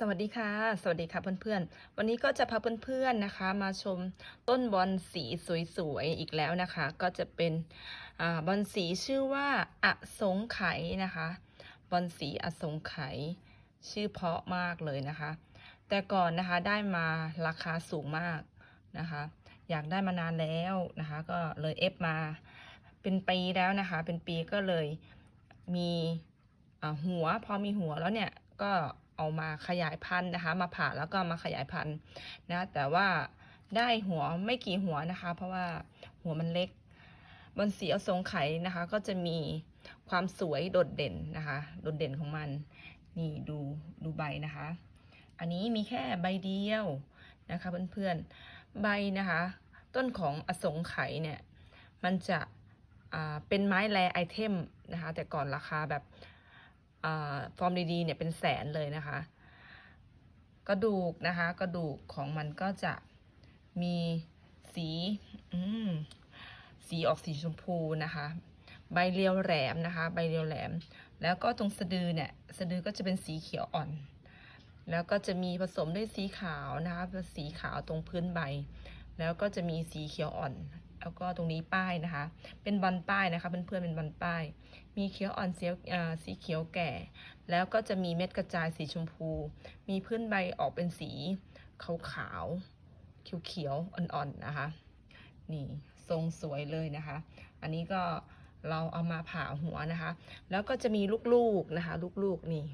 สวัสดีค่ะ สวัสดีค่ะเพื่อนๆ วันนี้ก็จะพาเพื่อนๆนะคะ มาชมต้นบอนสีสวยๆอีกแล้วนะคะ ก็จะเป็นอบอนสีชื่อว่าอสงไขยนะคะบอนสีอสงไขยชื่อเพาะมากเลยนะคะ แต่ก่อนนะคะได้มาราคาสูงมากนะคะ อยากได้มานานแล้วนะคะ ก็เลยเอฟมาเป็นปีแล้วนะคะ เป็นปีก็เลยมีหัวพอมีหัวแล้วเนี่ยก็ เอามาขยายพันธุ์นะคะ มาผ่าแล้วก็มาขยายพันธุ์นะแต่ว่าได้หัวไม่กี่หัวนะคะ เพราะว่าหัวมันเล็ก บนสีอสงไขยนะคะ ก็จะมีความสวยโดดเด่นนะคะ โดดเด่นของมัน นี่ดูดูใบนะคะ อันนี้มีแค่ใบเดียวนะคะเพื่อนๆใบนะคะ ต้นของอสงไขยเนี่ย มันจะเป็นไม้แรไอเทมนะคะ แต่ก่อนราคาแบบ ฟอร์มดีๆเนี่ยเป็นแสนเลยนะคะ กระดูกนะคะ กระดูกของมันก็จะมีสีสีออกสีชมพูนะคะ ใบเรียวแหลมนะคะ ใบเรียวแหลม แล้วก็ตรงสะดือเนี่ยสะดือก็จะเป็นสีเขียวอ่อน แล้วก็จะมีผสมด้วยสีขาวนะคะสีขาวตรงพื้นใบ แล้วก็จะมีสีเขียวอ่อน แล้วก็ตรงนี้ป้ายนะคะ เป็นบอลป้ายนะคะเพื่อนๆเป็นบอลป้าย มีเขียวอ่อนเสียวอ่าสีเขียวแก่ แล้วก็จะมีเม็ดกระจายสีชมพู มีพื้นใบออกเป็นสีขาวขาวๆเขียวอ่อนๆนะคะ นี่ทรงสวยเลยนะคะ อันนี้ก็เราเอามาผ่าหัวนะคะ แล้วก็จะมีลูกๆนะคะ ลูกๆนี่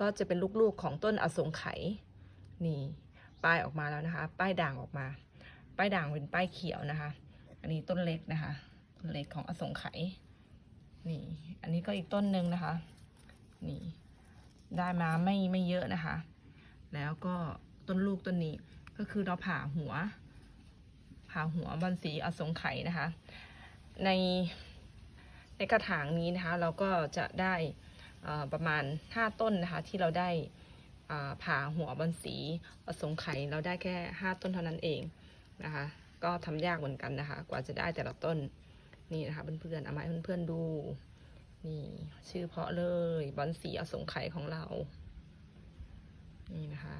ก็จะเป็นลูกๆของต้นอสงไขยนี่ ป้ายออกมาแล้วนะคะ ป้ายด่างออกมา ป้ายด่างเป็นป้ายเขียวนะคะ อันนี้ต้นเล็กนะคะ ต้นเล็กของอสงไขยนี่ อันนี้ก็อีกต้นหนึ่งนะคะ นี่ ได้มาไม่ไม่เยอะนะคะ แล้วก็ต้นลูกต้นนี้ก็คือเราผ่าหัว ผ่าหัวบอลสีอสงไขยนะคะ ในในกระถางนี้นะคะ เราก็จะได้ประมาณ 5 ต้นนะคะ ที่เราได้ผ่าหัวบอลสีอสงไขยเราได้แค่ 5 ต้นเท่านั้นเองนะคะ ก็ทำยากเหมือนกันนะคะ กว่าจะได้แต่ละต้นนี่นะคะเพื่อนๆเอามาให้เพื่อนๆดู นี่ชื่อเพาะเลยบอนสีอสงไข่ของเรา นี่นะคะ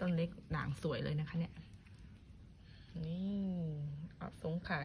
ต้นเล็กด่างสวยเลยนะคะเนี่ย นี่อสงไข่